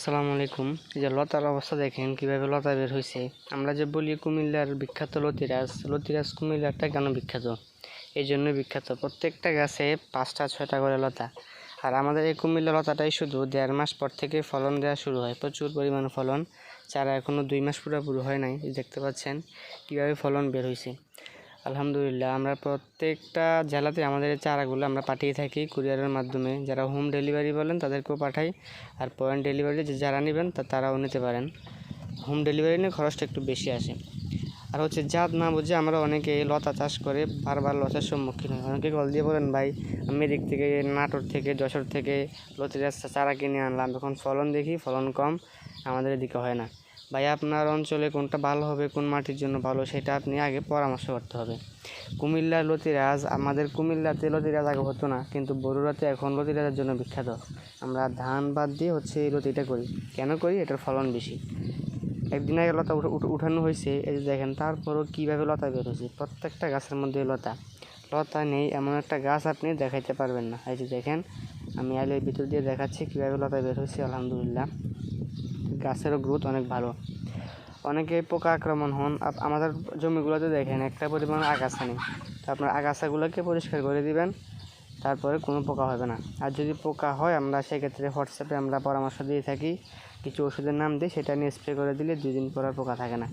আসসালামু আলাইকুম। যে লতার অবস্থা দেখেন, কীভাবে লতা বের হয়েছে আমরা যে বলি কুমিল্লার বিখ্যাত লতিরাজ লতিরাজ কুমিল্লারটা কেন বিখ্যাত? এই জন্য বিখ্যাত। প্রত্যেকটা গাছে পাঁচটা, ছয়টা করে লতা। আর আমাদের এই কুমিল্লা লতাটাই শুধু দেড় মাস পর থেকে ফলন দেওয়া শুরু হয়। প্রচুর পরিমাণ ফলন। চারা এখনও দুই মাস পুরোপুরি হয় নাই দেখতে পাচ্ছেন, কীভাবে ফলন বের হয়েছে আলহামদুলিল্লাহ, আমরা প্রত্যেকটা জেলাতে আমাদের চারাগুলো আমরা পাঠিয়ে থাকি কুরিয়ারের মাধ্যমে। যারা হোম ডেলিভারি বলেন তাদেরকেও পাঠাই, আর পয়েন্ট ডেলিভারি যারা নেবেন তা তারাও নিতে পারেন। হোম ডেলিভারি নিয়ে খরচটা একটু বেশি আসে। আর হচ্ছে জাত না বুঝে আমরা অনেকে লতা চাষ করে, বারবার লসের সম্মুখীন হয়। অনেকে কল দিয়ে বলেন, ভাই, আমি এদিক থেকে নাটোর থেকে, যশোর থেকে লতিরাজ চারা কিনে আনলাম। এখন ফলন দেখি, ফলন কম, আমাদের এদিকে হয় না। ভাই, আপনার অঞ্চলে কোনটা ভালো হবে, কোন মাটির জন্য ভালো, সেটা আপনি আগে পরামর্শ করতে হবে। কুমিল্লার লতিরাজ, আমাদের কুমিল্লাতে লতিরাজ আগে হতো না, কিন্তু বড়ুরাতে এখন লতিরাজের জন্য বিখ্যাত। আমরা ধান বাদ দিয়ে হচ্ছে এই লতিটা করি। কেন করি? এটার ফলন বেশি। একদিন আগে লতা উঠা- উঠানো হয়েছে, এই যে দেখেন, তারপরও কীভাবে লতা বের হয়েছে। প্রত্যেকটা গাছের মধ্যে লতা। লতা নেই, এমন একটা গাছ আপনি দেখাইতে পারবেন না। এই যে দেখেন, আমি আইলের ভিতর দিয়ে দেখাচ্ছি কীভাবে লতা বের হয়েছে, আলহামদুলিল্লাহ। গাছেরও গ্রোথ অনেক ভালো। অনেকে পোকা আক্রমণ হন আমাদের জমিগুলোতে দেখেন, একটা পরিমাণ আগাছা নেই। তো আপনার আগাছাগুলোকে পরিষ্কার করে দিবেন, তারপরে কোনো পোকা হবে না। আর যদি পোকা হয়, আমরা সেক্ষেত্রে হোয়াটসঅ্যাপে আমরা পরামর্শ দিয়ে থাকি, কিছু ওষুধের নাম দিই সেটা নিয়ে স্প্রে করে দিলে দুদিন পর আর পোকা থাকে না।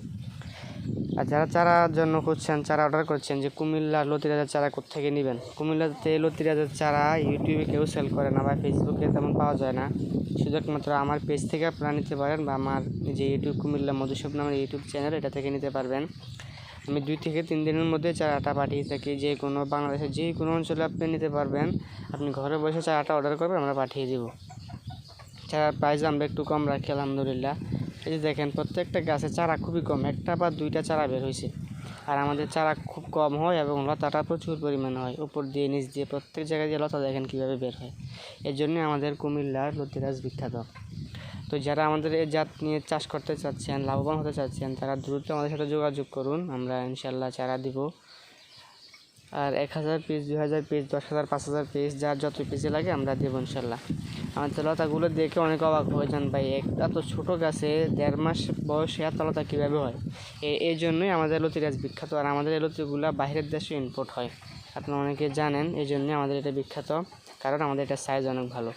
আর যারা চারার জন্য খুঁজছেন, চারা অর্ডার করছেন যে কুমিল্লা লতিরাজের চারা কোথেকে নেবেন? কুমিল্লাতে লতিরাজের চারা ইউটিউবে কেউ সেল করে না বা ফেসবুকে তেমন পাওয়া যায় না। শুধু একমাত্র আমার পেজ থেকে আপনারা নিতে পারেন বা আমার যে ইউটিউব কুমিল্লা মধুসূপ নামের ইউটিউব চ্যানেল এটা থেকে নিতে পারবেন। আমি দুই থেকে তিন দিনের মধ্যে চারাটা পাঠিয়ে থাকি। যে কোনো বাংলাদেশের যে কোনো অঞ্চলে আপনি নিতে পারবেন। আপনি ঘরে বসে চারাটা অর্ডার করবেন, আমরা পাঠিয়ে দেবো। চারার প্রাইস আমরা একটু কম রাখি, আলহামদুলিল্লাহ। এই যে দেখেন, প্রত্যেকটা গাছে চারা খুবই কম। একটা বা দুইটা চারা বের হয়েছে। আর আমাদের চারা খুব কম হয় এবং লতাটা প্রচুর পরিমাণে হয়। উপর দিয়ে, নিচ দিয়ে, প্রত্যেক জায়গায় দিয়ে লতা দেখেন কীভাবে বের হয়। এর জন্যই আমাদের কুমিল্লার লতিরাজ বিখ্যাত। তো যারা আমাদের এই জাত নিয়ে চাষ করতে চাচ্ছেন, লাভবান হতে চাচ্ছেন, তারা দ্রুত আমাদের সাথে যোগাযোগ করুন। আমরা ইনশাল্লাহ চারা দিব। আর এক হাজার পিস দু হাজার পিস দশ হাজার, পাঁচ হাজার পিস যার যত পিসে লাগে আমরা দেবো ইনশাল্লাহ আমাদের লতাগুলো দেখে অনেক অবাক হয়ে যান ভাই। একটা তো ছোটো গাছে দেড় মাস বয়সে আর লতা কীভাবে হয়? এ- এই জন্যই আমাদের লতিরাজ বিখ্যাত। আর আমাদের এই লতিগুলো বাইরের দেশে ইম্পোর্ট হয়। আপনারা অনেকে জানেন, এই জন্যই আমাদের এটা বিখ্যাত। কারণ আমাদের এটা সাইজ অনেক ভালো।